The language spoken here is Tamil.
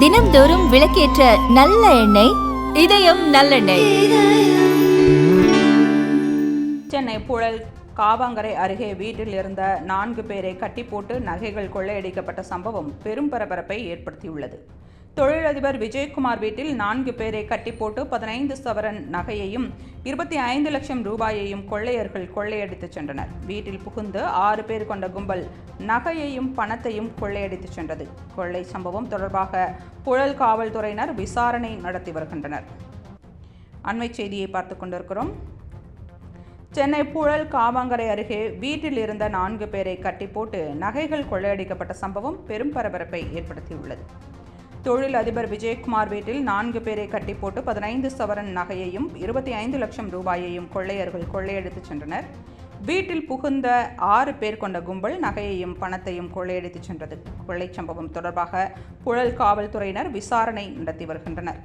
தினம்தோறும் விளக்கேற்ற நல்ல எண்ணெய் இதயம் நல்லெண்ணெய். சென்னை புழல் காவாங்கரை அருகே வீட்டில் இருந்த நான்கு பேரை கட்டி போட்டு நகைகள் கொள்ளையடிக்கப்பட்ட சம்பவம் பெரும் பரபரப்பை ஏற்படுத்தியுள்ளது. தொழிலதிபர் விஜயகுமார் வீட்டில் நான்கு பேரை கட்டி போட்டு பதினைந்து சவரன் நகையையும் இருபத்தி ஐந்து லட்சம் ரூபாயையும் கொள்ளையர்கள் கொள்ளையடித்துச் சென்றனர். வீட்டில் புகுந்து ஆறு பேர் கொண்ட கும்பல் நகையையும் பணத்தையும் கொள்ளையடித்துச் சென்றது. கொள்ளை சம்பவம் தொடர்பாக புழல் காவல்துறையினர் விசாரணை நடத்தி வருகின்றனர். அண்மைச் செய்தியை பார்த்து கொண்டிருக்கிறோம். சென்னை புழல் காவாங்கரை அருகே வீட்டில் இருந்த நான்கு பேரை கட்டி போட்டு நகைகள் கொள்ளையடிக்கப்பட்ட சம்பவம் பெரும் பரபரப்பை ஏற்படுத்தியுள்ளது. தொழில் அதிபர் விஜயகுமார் வீட்டில் நான்கு பேரை கட்டி போட்டு பதினைந்து சவரன் நகையையும் இருபத்தி ஐந்து லட்சம் ரூபாயையும் கொள்ளையர்கள் கொள்ளையடித்துச் சென்றனர். வீட்டில் புகுந்த ஆறு பேர் கொண்ட கும்பல் நகையையும் பணத்தையும் கொள்ளையடித்துச் சென்றது. கொள்ளைச் சம்பவம் தொடர்பாக புழல் காவல்துறையினர் விசாரணை நடத்தி வருகின்றனர்.